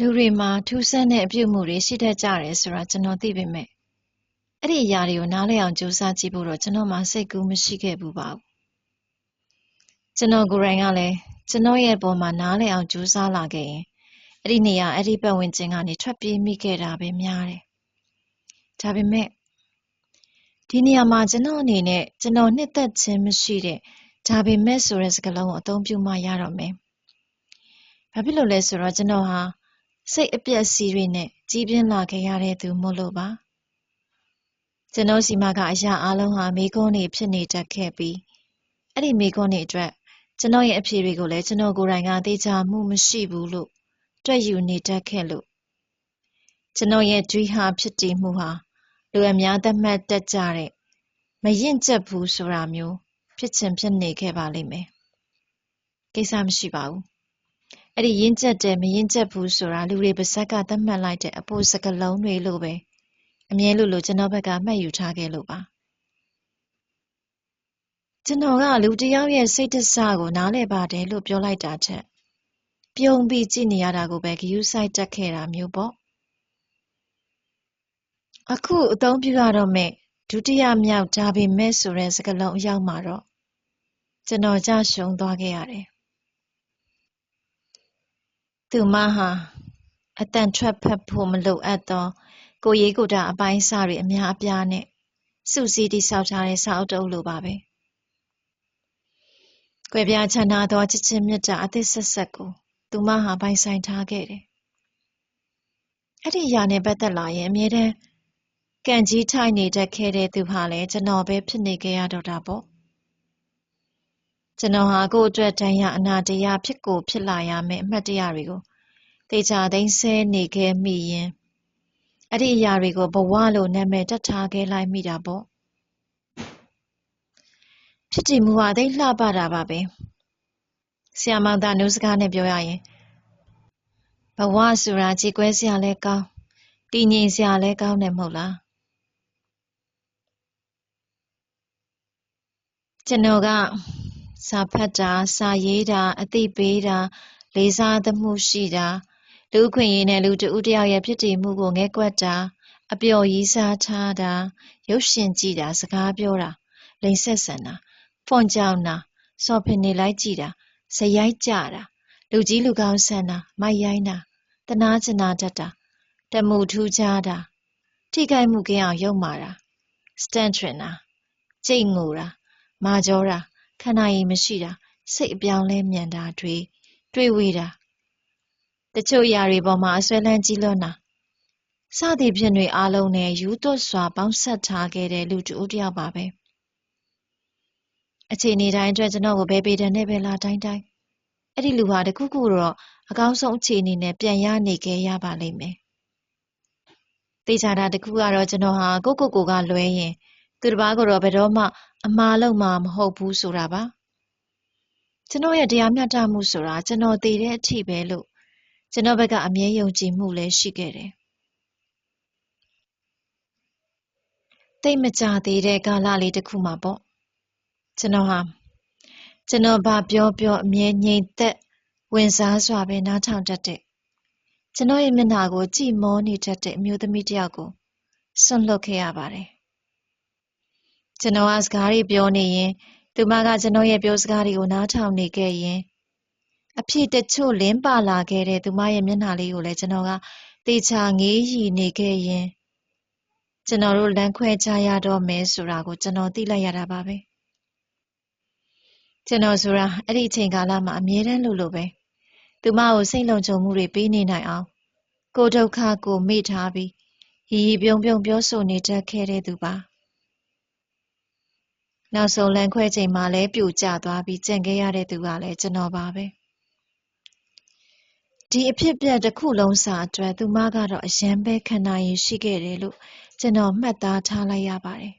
လူတွေမှာထူးဆန်းတဲ့အပြုအမူတွေရှိတတ်ကြတယ်ဆိုတာကျွန်တော်သိပေမဲ့အဲ့ဒီအရာတွေကိုနားလည်အောင်ကြိုးစားကြည့်ဖို့တော့ကျွန်တော်မှစိတ်ကူးမရှိခဲ့ဘူးပါဘူးကျွန်တော်ကိုယ်တိုင်ကလည်းကျွန်တော်ရဲ့ပေါ်မှာနားလည်အောင်ကြိုးစားလာခဲ့ရင်အဲ့ဒီနေရာအဲ့ဒီပတ်ဝန်းကျင်ကနေထွက်ပြေးမိခဲ့တာပဲများတယ်ဒါပေမဲ့ဒီနေရာမှာကျွန်တော်အနေနဲ့ကျွန်တော်နှစ်သက်ခြင်းမရှိတဲ့ဒါပေမဲ့ဆိုတဲ့စကားလုံးကိုအသုံးပြုမှရတော့မယ်ဘာဖြစ်လို့လဲဆိုတော့ကျွန်တော်ဟာ စိတ်အပျက်စီးတွေနဲ့ကြီးပြင်းလာခဲ့ရတဲ့သူမို့လို့ပါကျွန်တော်စီမကအရာအလုံးဟာမိကုန်းနေဖြစ်နေတတ်ခဲ့ပြီးအဲ့ဒီမိကုန်းနေအတွက်ကျွန်တော်ရဲ့အဖြေတွေကိုလည်းကျွန်တော်ကိုယ်တိုင်ကသိချမှုမရှိဘူးလို့တွက်ယူနေတတ်ခဲ့လို့ကျွန်တော်ရဲ့တွေးဟာဖြစ်တည်မှုဟာလူအများသတ်မှတ်တတ်ကြတဲ့မရင်ကျက်ဘူးဆိုတာမျိုးဖြစ်ချင်ဖြစ်နေခဲ့ပါလိမ့်မယ်ကိစ္စမရှိပါဘူး အဲ့ဒီရင့်ကျက်တယ်မရင့်ကျက်ဘူးဆိုတာလူတွေပါဇက်ကသတ်မှတ်လိုက်တဲ့အပိုစကလုံးတွေလို့ပဲအမြဲလို့လို့ကျွန်တော်ဘက်ကမှတ်ယူထားခဲ့လို့ပါကျွန်တော်ကလူတစ်ယောက်ရဲ့စိတ်တဆကိုနားလည်ပါတယ်လို့ပြောလိုက်တာထက်ပြုံးပြီးကြည့်နေရတာကိုပဲဂယုစိုက်တက်ခဲ့တာမျိုးပေါ့အခုအသုံးပြုရတော့မဲ့ဒုတိယမြောက်ဒါပေမဲ့ဆိုတဲ့စကားလုံးအရောက်မှာတော့ကျွန်တော်ကြရှုံးသွားခဲ့ရတယ် သူမဟာအတန်ထွက်ဖက်ဖို့မလိုအပ်သော ကိုယ်ရေးကိုယ်တာအပိုင်းအစတွေအများအပြားနဲ့စုစည်းတည်ဆောက်ထားတဲ့စာအုပ်တအုပ်လိုပါပဲ။ကွယ်ပြားခြားနားသောချစ်ချင်းမေတ္တာအသစ်ဆက်ဆက်ကိုသူမဟာပိုင်ဆိုင်ထားခဲ့တယ်။အဲ့ဒီအရာနဲ့ပတ်သက်လာရင်အမြဲတမ်းကံကြီးထိုက်နေတတ်ခဲ့တဲ့သူဟာလည်းကျွန်တော်ပဲဖြစ်နေခဲ့ရတော့တာပေါ့။ ကျွန်တော်ဟာကိုယ့်အတွက်တန်ရာအနာတရားဖြစ်ကိုဖြစ်လာရမယ့်အမှတ်တရတွေကိုသေချာသိမ်းဆဲနေခဲ့မိရင်အဲ့ဒီအရာတွေကိုဘဝလို့နာမည်တပ်ထားခဲ့လိုက်မိတာပေါ့ဖြစ်တည်မှုဟာသိလှပတာပါပဲဆရာမောင်သားနှုတ်စကားနဲ့ပြောရရင်ဘဝဆိုတာကြည်ကွဲစရာလဲကောင်းတည်ငြိမ်စရာလဲကောင်းတယ်မဟုတ်လားကျွန်တော်က စာဖတ်တာစာရေးတာအသိပေးတာလေးစားသမှုရှိတာလူ့အခွင့်အရေးနဲ့လူတစ်ဦးတစ်ယောက်ရဲ့ဖြစ်တည်မှုကိုငဲ့ကွက်တာအပျော်ရည်စားထားတာရုပ်ရှင်ကြည့်တာစကားပြောတာလိန်ဆက်ဆန်တာဖွန်ကြောင်တာစော်ဖင်နေလိုက်ကြည့်တာဇရိုက်ကြတာလူကြီးလူကောင်းဆန်တာမိုက်ရိုင်းတာတနာကျင်နာတတ်တာတမှုထူးခြားတာထိခိုက်မှုကင်းအောင်ရုပ်မာတာစတန်ထရင်တာကြိတ်ငိုတာမာကြောတာ ခန္ဓာရည်မရှိတာစိတ်အပြောင်းလဲမြန်တာတွေတွေးဝေတာတချို့ຢာတွေပေါ်မှာအစွဲလန်းကြီးလွန်းတာစသည်ဖြင့်တွေအားလုံးနဲ့ယူသွတ်စွာပေါင်းဆက်ထားခဲ့တဲ့လူတူတယောက်ပါပဲအခြေအနေတိုင်းအတွက်ကျွန်တော်ကိုဘယ်ပေတံနဲ့ပဲလာတိုင်းတိုင်းအဲ့ဒီလူဟာတခုခုတော့အကောင်းဆုံးအခြေအနေနဲ့ပြန်ရနေခဲ့ရပါလိမ့်မယ်သိချတာတခုကတော့ကျွန်တော်ဟာကိုကိုကိုကလွဲရင် သူတစ်ပါးကိုတော့ဘယ်တော့မှအမှားလုံးမှာမဟုတ်ဘူးဆိုတာပါကျွန်တော်ရဲ့တရားမျှတမှုဆိုတာကျွန်တော်တည်တဲ့အထိပဲလို့ကျွန်တော်ဘက်ကအမြဲယုံကြည်မှုလည်းရှိခဲ့တယ်တိတ်မကြသေးတဲ့ကာလလေးတစ်ခုမှာပေါ့ကျွန်တော်ဟာကျွန်တော်ဘာပြောပြောအမြဲငြိမ်သက်ဝင်စားစွာပဲနားထောင်တတ်တဲ့ကျွန်တော်ရဲ့မျက်နှာကိုကြည်မောနေတတ်တဲ့အမျိုးသမီးတစ်ယောက်ကိုဆွန့်လွတ်ခဲ့ရပါတယ် ကျွန်တော်ကစကားတွေပြောနေရင် သူမကကျွန်တော်ရဲ့ပြောစကားတွေကိုနားထောင်နေခဲ့ရင်အဖြစ်တချို့လင်းပါလာခဲ့တဲ့သူမရဲ့မျက်နှာလေးကိုလည်းကျွန်တော်ကတေချာငေးရီနေခဲ့ရင်ကျွန်တော်တို့လမ်းခွဲကြရတော့မယ်ဆိုတာကိုကျွန်တော်သိလိုက်ရတာပါပဲကျွန်တော်ဆိုတာအဲ့ဒီအချိန်ကာလမှာအမြဲတမ်းလို့လို့ပဲသူမကိုစိတ်လုံခြုံမှုတွေပေးနေနိုင်အောင်ကိုဒုက္ခကိုမေ့ထားပြီးရီရီပြုံပြုံပြောဆိုနေတတ်ခဲ့တဲ့သူပါ နောက်ဆုံးလမ်းခွဲချိန်မှာလည်းပြိုကျသွားပြီးကြံခဲ့ရတဲ့သူကလည်းကျွန်တော်ပါပဲဒီအဖြစ်ပြက်တစ်ခုလုံးစာအတွက်သူမကတော့အရန်ပဲခံနိုင်ရရှိခဲ့တယ်လို့ကျွန်တော်မှတ်သားထားလိုက်ရပါတယ်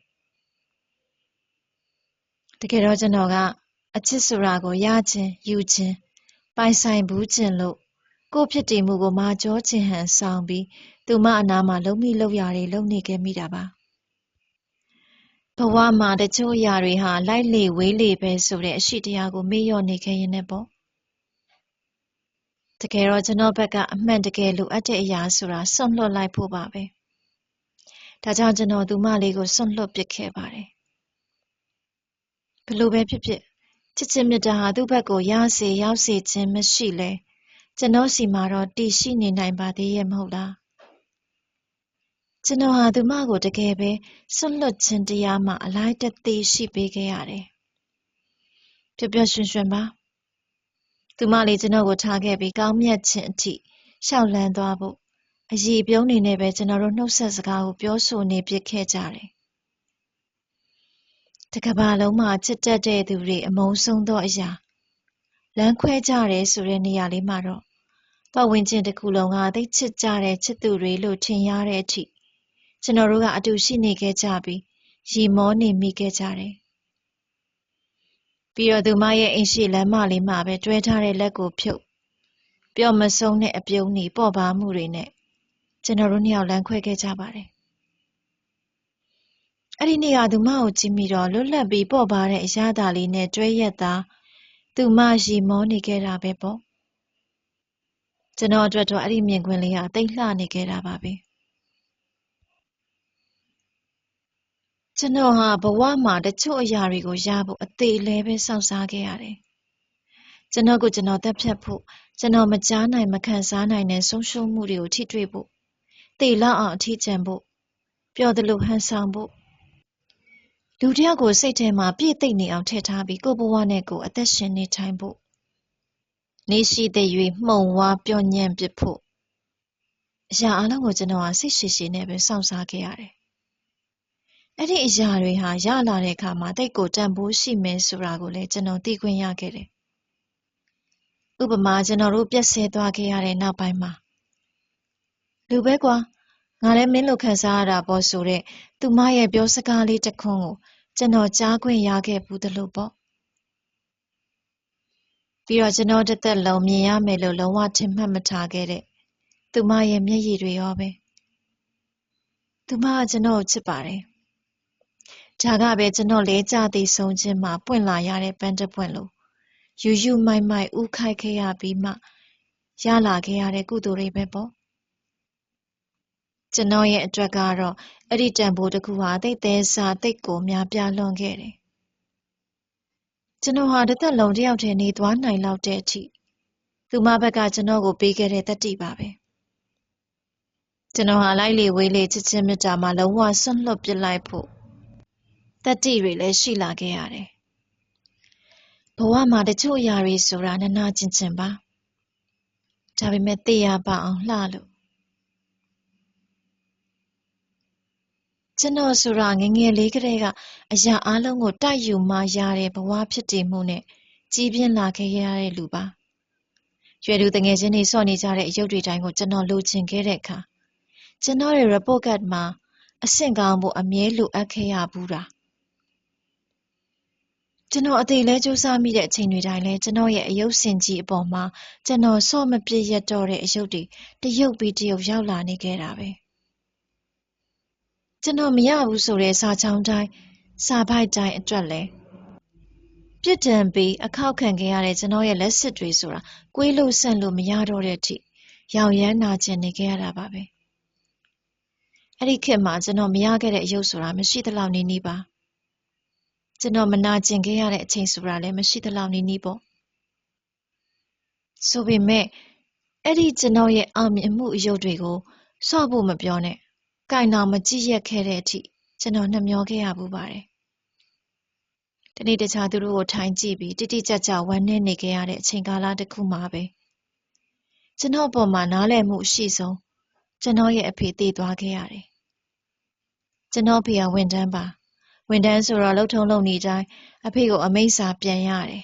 တကယ်တော့ကျွန်တော်ကအချစ်ဆိုတာကိုရခြင်းယူခြင်းပိုင်ဆိုင်ဘူးခြင်းလို့ကို့ဖြစ်တည်မှုကိုမာကြောခြင်းဟန်ဆောင်ပြီးသူမအနာမှာလုံမိလုံရတွေလုံနေခဲ့မိတာပါ ဘဝမှာတချို့အရာတွေဟာလိုက်လေဝေးလေပဲဆိုတဲ့အရှိတရားကိုမေ့လျော့နေခဲ့ရင်နဲ့ပေါ့တကယ်တော့ကျွန်တော်ဘက်ကအမှန်တကယ်လိုအပ်တဲ့အရာဆိုတာစွန့်လွတ်လိုက်ဖို့ပါပဲဒါကြောင့်ကျွန်တော်သူမလေးကိုစွန့်လွတ်ပစ်ခဲ့ပါတယ်ဘလို့ပဲဖြစ်ဖြစ်ချစ်ချင်းမြတ်တာဟာသူ့ဘက်ကိုရစေရောက်စေခြင်းမရှိလဲကျွန်တော်စီမှာတော့တည်ရှိနေနိုင်ပါသေးရဲ့မဟုတ်လား ကျွန်တော်ဟာသူမကိုတကယ်ပဲစွန့်လွတ်ခြင်းတရားမှအလိုက်တသိရှိပေးခဲ့ရတယ်ပျော်ပျော်ရွှင်ရွှင်ပါသူမလေးကျွန်တော်ကိုထားခဲ့ပြီးကောင်းမြတ်ခြင်းအထိရှောက်လန်းသွားဖို့အည်ပြုံးနေနဲ့ပဲကျွန်တော်တို့နှုတ်ဆက်စကားကိုပြောဆိုနေပြစ်ခဲ့ကြတယ်တကဘာလုံးမှာချစ်တတ်တဲ့သူတွေအမုန်းဆုံးသောအရာလမ်းခွဲကြတယ်ဆိုတဲ့နေရာလေးမှာတော့ပတ်ဝန်းကျင်တစ်ခုလုံးကသိချစ်ကြတဲ့ချစ်သူတွေလို့ထင်ရတဲ့အထိ ကျွန်တော်တို့ကအတူရှိနေခဲ့ကြပြီးရီမောနေမိခဲ့ကြတယ်ပြီးတော့သူမရဲ့အိမ်ရှိလမ်းမလေးမှာပဲတွဲထားတဲ့လက်ကိုဖြုတ်ပျော့မဆုံးတဲ့အပြုံးတွေပေါ့ပါမှုတွေနဲ့ကျွန်တော်တို့နှစ်ယောက်လမ်းခွဲခဲ့ကြပါတယ်အဲ့ဒီနေ့ကသူမကိုကြည့်မိတော့လွတ်လပ်ပြီးပေါ့ပါတဲ့အရာသာလေးနဲ့တွဲရက်သာသူမရီမောနေခဲ့တာပဲပေါ့ကျွန်တော်အတွက်တော့အဲ့ဒီမြင်ကွင်းလေးကတိတ်လှနေခဲ့တာပါပဲ ကျွန်တော်ဟာဘဝမှာတချို့အရာတွေကိုရဖို့အသေးလဲပဲစောင့်စားခဲ့ရတယ်ကျွန်တော်ကိုကျွန်တော်တက်ဖြတ်ဖို့ကျွန်တော်မကြားနိုင်မခံစားနိုင်တဲ့ဆုံးရှုံးမှုတွေကိုထိတွေ့ဖို့တေလောက်အောင်အထီးကျန်ဖို့ပျော်တယ်လို့ဟန်ဆောင်ဖို့လူတယောက်ကိုစိတ်ထဲမှာပြည့်သိမ့်နေအောင်ထည့်ထားပြီးကိုယ့်ဘဝနဲ့ကိုယ်အသက်ရှင်နေထိုင်ဖို့နေရှိတဲ့၍မှုံဝါပျော်ညံ့ပစ်ဖို့အရာအလုံးကိုကျွန်တော်ဟာစိတ်ရှိရှိနဲ့ပဲစောင့်စားခဲ့ရတယ်။ အဲ့ဒီအရာတွေဟာရလာတဲ့အခါမှာတိတ်ကိုတန်ဖိုးရှိမယ်ဆိုတာကိုလည်းကျွန်တော်သိခွင့်ရခဲ့တယ်။ဥပမာကျွန်တော်တို့ပြည့်စဲသွားခဲ့ရတဲ့နောက်ပိုင်းမှာလူပဲကွာငါလည်းမင်းလိုခံစားရတာပေါ့ဆိုတဲ့သူမရဲ့ပြောစကားလေးတစ်ခွန်းကိုကျွန်တော်ကြားခွင့်ရခဲ့ဘူးသလိုပေါ့ပြီးတော့ကျွန်တော်တစ်သက်လုံးမြင်ရမယ်လို့လုံးဝထင်မှတ်မထားခဲ့တဲ့သူမရဲ့မျက်ရည်တွေရောပဲသူမကကျွန်တော်ကိုချစ်ပါတယ် ဒါကပဲကျွန်တော်လဲကြသည်ဆုံးခြင်းမှာပွင့်လာရတဲ့ပန်းတစ်ပွင့်လို့ယူယူမိုက်မိုက်ဥခိုက်ခဲ့ရပြီးမှရလာခဲ့ရတဲ့ကုသိုလ်တွေပဲပေါ့ကျွန်တော်ရဲ့အတွက်ကတော့အဲ့ဒီတန်ဖိုးတစ်ခုဟာတိတ်သေးစားတိတ်ကိုများပြားလွန်ခဲ့တယ်ကျွန်တော်ဟာတစ်သက်လုံးတယောက်တည်းနေသွားနိုင်လောက်တဲ့အထိသူမဘက်ကကျွန်တော်ကိုပေးခဲ့တဲ့တတိပါပဲကျွန်တော်ဟာလိုက်လေဝေးလေချစ်ချင်းမြတ်တာမှာလုံးဝဆွန့်လွတ်ပစ်လိုက်ဖို့ တတိတွေလည်းရှိလာခဲ့ရတယ်ဘဝမှာတချို့အရာတွေဆိုတာနနာကျင်ကျင်ပါဒါပေမဲ့သိရပါအောင်လှလို့ကျွန်တော်ဆိုတာငငယ်လေးကတည်းကအရာအလုံးကိုတိုက်ယူမှရတဲ့ဘဝဖြစ်တည်မှုနဲ့ကြီးပြင်းလာခဲ့ရတဲ့လူပါရွယ်သူတငယ်ချင်းတွေစော့နေကြတဲ့အယုတ်တွေတိုင်းကိုကျွန်တော်လိုချင်ခဲ့တဲ့အခါကျွန်တော်ရဲ့ report card မှာအဆင့်ကောင်းဖို့အမြဲလိုအပ်ခဲ့ရဘူးတာ ကျွန်တော်အသေးလဲစူးစမ်းမိတဲ့အချိန်တွေတိုင်းလဲကျွန်တော်ရဲ့အယုတ်စင်ကြီးအပေါ်မှာကျွန်တော်စော့မပြည့်ရတော့တဲ့အယုတ်တွေတရုပ်ပြီးတရုပ်ရောက်လာနေခဲ့တာပဲ။ကျွန်တော်မရဘူးဆိုတဲ့စာချောင်းတိုင်းစာပိုက်တိုင်းအတွက်လဲပြစ်ဒဏ်ပြီးအခောက်ခံခဲ့ရတဲ့ကျွန်တော်ရဲ့လက်စစ်တွေဆိုတာကွေးလို့ဆန့်လို့မရတော့တဲ့အထိရောင်ရမ်းနာကျင်နေခဲ့ရတာပါပဲအဲ့ဒီခေတ်မှာကျွန်တော်မရခဲ့တဲ့အယုတ်ဆိုတာမရှိသလောက်နေနေပါ ကျွန်တော်မနာကျင်ခဲ့ရတဲ့အချိန်ဆိုတာလည်းမရှိသလောက်နေနေပေါ့ဆိုပေမဲ့အဲ့ဒီကျွန်တော်ရဲ့အောင်မြင်မှုအယုတ်တွေကိုစော့ဖို့မပြောနဲ့ကင်နာမကြည့်ရက်ခဲ့တဲ့အထိကျွန်တော်နှမျောခဲ့ရပူပါတယ်။တနေ့တခြားသူတို့ကိုထိုင်ကြည့်ပြီးတိတိကျကျဝမ်းနည်းနေခဲ့ရတဲ့အချိန်ကာလတစ်ခုမှာပဲကျွန်တော်ပေါ်မှာနားလည်မှုအရှိဆုံးကျွန်တော်ရဲ့အဖေတည်သွားခဲ့ရတယ်။ကျွန်တော်ဖေကဝန်တန်းပါ ဝန်တန်းဆိုတော့လှုပ်ထုံးလုံနေတိုင်းအဖေကိုအမိန့်စာပြန်ရတယ်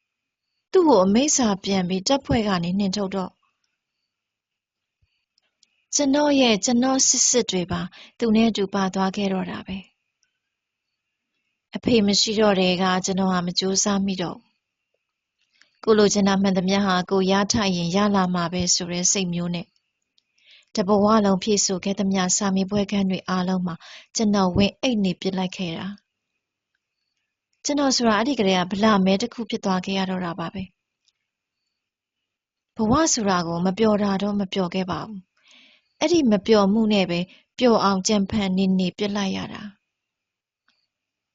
။သူ့ကိုအမိန့်စာပြန်ပြီးတပ်ဖွဲ့ကနေနှင်ထုတ်တော့ကျွန်တော်ရဲ့ကျွန်တော်စစ်စစ်တွေပါသူနဲ့အတူပါသွားခဲ့တော့တာပဲအဖေမရှိတော့တဲ့ကကျွန်တော်ဟာမကြိုးစားမိတော့ကိုလိုချင်တာမှန်သမျှဟာကိုရထိုင်ရင်ရလာမှာပဲဆိုတဲ့စိတ်မျိုးနဲ့ တဘဝလုံးဖြည့်ဆို့ခဲ့သမျှစာမေးပွဲခန်းတွေအားလုံးမှာကျွန်တော်ဝင်အိတ်နေပြစ်လိုက်ခဲ့တာကျွန်တော်ဆိုတာအဲ့ဒီကလေးကဗလာမဲတစ်ခုဖြစ်သွားခဲ့ရတော့တာပါပဲဘဝဆိုတာကိုမပျော်တာတော့မပျော်ခဲ့ပါဘူးအဲ့ဒီမပျော်မှုနဲ့ပဲပျော်အောင်ကြံဖန်နေနေပြစ်လိုက်ရတာ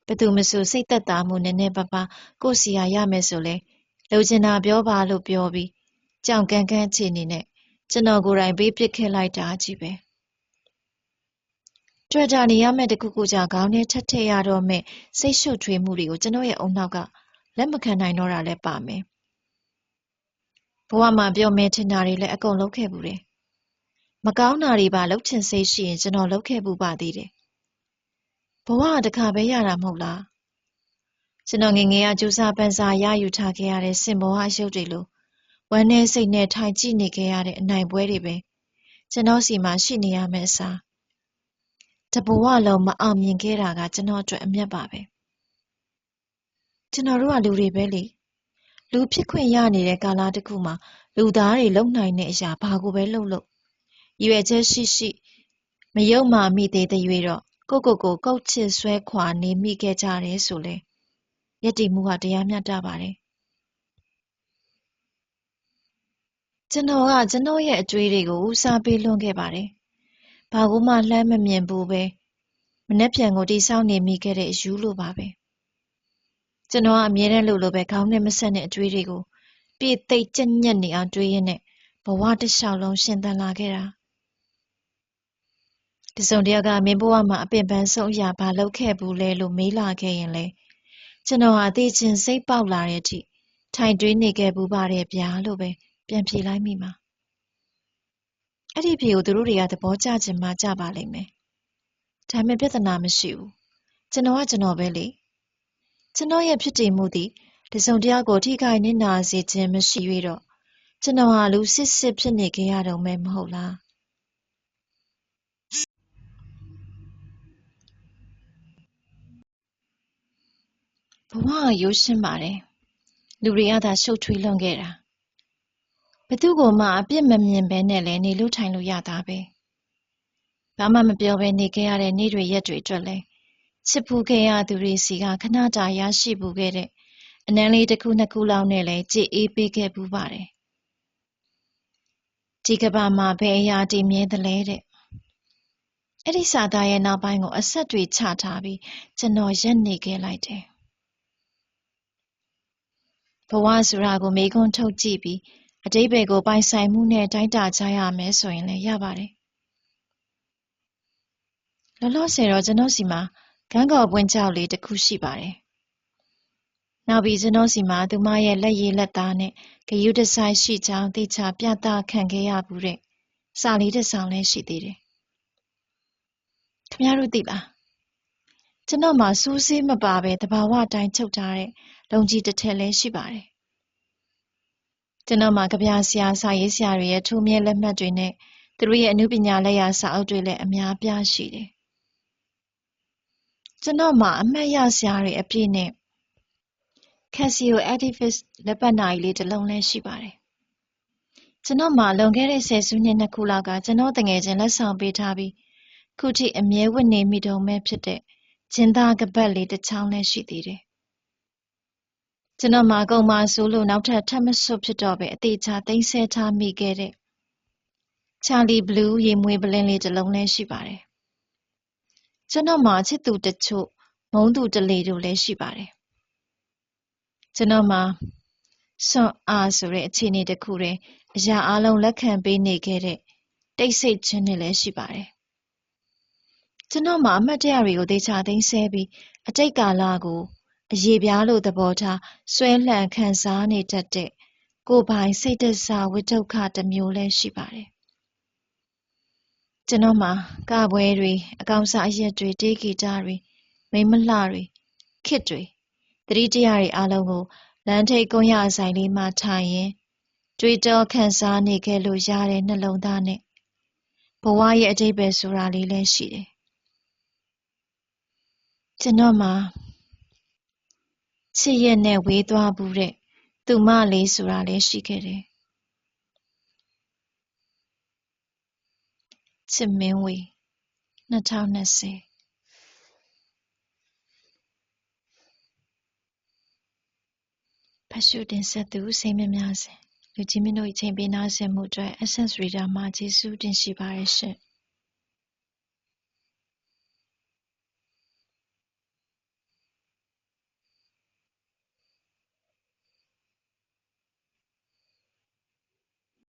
ဘသူမဆိုစိတ်သက်သာမှုနည်းနည်းပါးပါးကိုယ့်စီယာရမယ်ဆိုလဲလိုချင်တာပြောပါလို့ပြောပြီးကြောင်ကန်းကန်းအခြေအနေနဲ့ ကျွန်တော်ကိုယ်တိုင်ပေးပစ်ခဲ့လိုက်တာကြီးပဲတွေ့တာနေရမယ့်တခုခုကြောင့်ခေါင်းထဲထက်ထည့်ရတော့မဲ့စိတ်ရှုပ်ထွေးမှုတွေကိုကျွန်တော်ရဲ့အုံနောက်ကလက်မခံနိုင်တော့တာလည်းပါမယ်ဘဝမှာပြောမယ်ထင်တာတွေလည်းအကုန်လုပ်ခဲ့ဘူးတယ်မကောင်းတာတွေပါလှုပ်ချင်စိတ်ရှိရင်ကျွန်တော်လှုပ်ခဲ့ဘူးပါသေးတယ်ဘဝကတခါပဲရတာမဟုတ်လားကျွန်တော်ငယ်ငယ်ကကြိုးစားပန်းစားရယူထားခဲ့ရတဲ့စင်ဘောဟာရုပ်တွေလို ဝမ်းနဲ့စိတ်နဲ့ထိုင်ကြည့်နေခဲ့ရတဲ့အနိုင်ပွဲတွေပဲကျွန်တော်စီမှာရှိနေရမယ့်အစားတဘဝလုံးမအောင်မြင်ခဲ့တာကကျွန်တော်အတွက်အမျက်ပါပဲကျွန်တော်တို့ကလူတွေပဲလေလူဖြစ်ခွင့်ရနေတဲ့ကာလတစ်ခုမှာလူသားတွေလုံနိုင်တဲ့အရာဘာကိုပဲလုပ်လို့ရွယ်ချက်ရှိရှိမယုံမာမိသေးတဲ့၍တော့ကိုကိုကိုကုတ်ချစ်ဆွဲခွာနေမိခဲ့ကြတယ်ဆိုလေယက်တီမှုဟာတရားမျှတပါတယ် ကျွန်တော်က ကျွန်တော်ရဲ့အကြွေးတွေကို ဦးစားပေးလွှန်းခဲ့ပါတယ်။ဘာကိုမှ လှမ်းမမြင်ဘူးပဲ မနှက်ပြန်ကိုတိဆောက်နေမိခဲ့တဲ့အယူလိုပါပဲ။ကျွန်တော်က အမြဲတမ်းလို့လိုပဲ ခေါင်းနဲ့မဆက်တဲ့ အကြွေးတွေကို ပြည့်သိပ်ကြက်ညက်နေအောင် တွေးရင်းနဲ့ ဘဝတစ်လျှောက်လုံး ရှင်သန်လာခဲ့တာ။တစုံတယောက်က မင်းဘဝမှာ အပင်ပန်းဆုံးအရာ ဘာလုပ်ခဲ့ဘူးလဲ လို့ မေးလာခဲ့ရင်လေကျွန်တော်ဟာသိချင်းစိတ်ပေါက်လာတဲ့အထိ ထိုင်တွေးနေခဲ့ဘူးပါတယ်ဗျာလို့ပဲ ပြန်ဖြေလိုက်မိမှာအဲ့ဒီဖြေကိုသူတို့တွေကသဘောကျချင်မှကြပါလိမ့်မယ်ဒါပေမဲ့ပြဿနာမရှိဘူးကျွန်တော်ကကျွန်တော်ပဲလေကျွန်တော်ရဲ့ဖြစ်တည်မှုသည်တစုံတယောက်ကိုထိခိုက်နစ်နာစေခြင်းမရှိ၍တော့ကျွန်တော်ဟာလူစစ်စစ်ဖြစ်နေကြရတော့မယ်မဟုတ်လားဘဝကရိုးရှင်းပါတယ်လူတွေကသာရှုပ်ထွေးလွန်ခဲ့တာ ဘသူ့ကိုမှအပြစ်မမြင်ဘဲနဲ့လည်းနေလို့ထိုင်လို့ရတာပဲဘာမှမပြောဘဲနေခဲ့ရတဲ့နေ့တွေရက်တွေအတွက်လဲချစ်ဖူးခဲ့ရသူတွေစီကခဏတာရရှိဖူးခဲ့တဲ့အနမ်းလေးတစ်ခုနှစ်ခုလောက်နဲ့လဲကြည်အေးပေးခဲ့ပူးပါတယ်ဒီကဘာမှာဘယ်အရာတည်မြဲသလဲတဲ့အဲ့ဒီစာသားရဲ့နောက်ပိုင်းကိုအဆက်တွေချထားပြီးကျွန်တော်ရက်နေခဲ့လိုက်တယ်ဘဝဆိုတာကိုမေခွန်းထုတ်ကြည့်ပြီး အတိပ္ပယ်ကိုပိုင်ဆိုင်မှုနဲ့တိုင်းတာကြရမယ်ဆိုရင်လည်းရပါတယ်။လောလောဆယ်တော့ကျွန်တော်စီမှာဂန်းကော်ပွင့်ကြောက်လေးတစ်ခုရှိပါတယ်။နောက်ပြီးကျွန်တော်စီမှာသူမရဲ့လက်ရည်လက်သားနဲ့ဂယုတဆိုင်ရှိကြောင်းသိချပြသခံခဲ့ရဘူးတဲ့။စာလေးတစ်ဆောင်လည်းရှိသေးတယ်။ခင်ဗျားတို့သိလား။ကျွန်တော်မှာစူးစေးမပါပဲတဘာဝတိုင်းချုပ်ထားတဲ့လုံကြီးတစ်ထက်လည်းရှိပါတယ် ကျွန်တော်မှာကဗျာဆရာစာရေးဆရာတွေရဲ့ထိုးမြဲလက်မှတ်တွေနဲ့သူတို့ရဲ့အမှုပညာလက်ရာစာအုပ်တွေလည်းအများပြားရှိတယ်။ကျွန်တော်မှာအမှတ်ရဆရာတွေအပြည့်နဲ့ Casio Edifice လက်ပတ်နာရီလေးတစ်လုံးလည်းရှိပါတယ်။ကျွန်တော်မှာလွန်ခဲ့တဲ့ဆယ်စုနှစ်နှစ်ခုလောက်ကကျွန်တော်တငယ်ချင်းလက်ဆောင်ပေးထားပြီးခုထိအမြဲဝတ်နေမိတုံပဲဖြစ်တဲ့ဂျင်းသားကပတ်လေးတစ်ချောင်းလည်းရှိသေးတယ် ကျွန်တော်မှာကုန်မှာဆိုလို့နောက်ထပ်ထပ်မစွတ်ဖြစ်တော့ပဲအသေးချာသိမ်းဆဲထားမိခဲ့တဲ့ချာလီဘလူးရေမွေးပလင်းလေးတစ်လုံးလည်းရှိပါတယ်။ကျွန်တော်မှာချစ်သူတချို့မုန်းသူတလေတို့လည်းရှိပါတယ်။ကျွန်တော်မှာစွန့်အားဆိုတဲ့အခြေအနေတစ်ခုတည်းအရာအလုံးလက်ခံပေးနေခဲ့တဲ့တိတ်ဆိတ်ခြင်းနဲ့လည်းရှိပါတယ်။ကျွန်တော်မှာအမှတ်တရတွေကိုသေချာသိမ်းဆဲပြီးအတိတ်ကာလကို အရေပြားလိုသဘောထားဆွဲလှန်ခံစားနေတတ်တဲ့ကိုယ်ပိုင်စိတ်တဆဝိဒုက္ခတစ်မျိုးလည်းရှိပါတယ်ကျွန်တော်မှာကပွဲတွေအကောင်စားအရက်တွေတေးဂီတတွေမိမလှတွေခစ်တွေတတိတရားတွေအားလုံးကိုလမ်းထိပ်ကုန်းရဆိုင်လေးမှာထိုင်ရင်တွေ့တော်ခံစားနေခဲ့လို့ရတဲ့နှလုံးသားနဲ့ဘဝရဲ့အတိတ်ပဲဆိုတာလေးလည်းရှိတယ်ကျွန်တော်မှာ ချစ်ရက်နဲ့ဝေးသွားဘူးတဲ့သူမလေးဆိုတာလည်းရှိခဲ့တယ်ချစ်မင်းဝေ2020ဖတ်ရှုတင်ဆက်သူစိတ်မများစင်လူကြီးမင်းတို့အချိန်ပေးနားဆင်မှုအတွက် Essence Reader မှာကျေးဇူးတင်ရှိပါတယ်ရှင်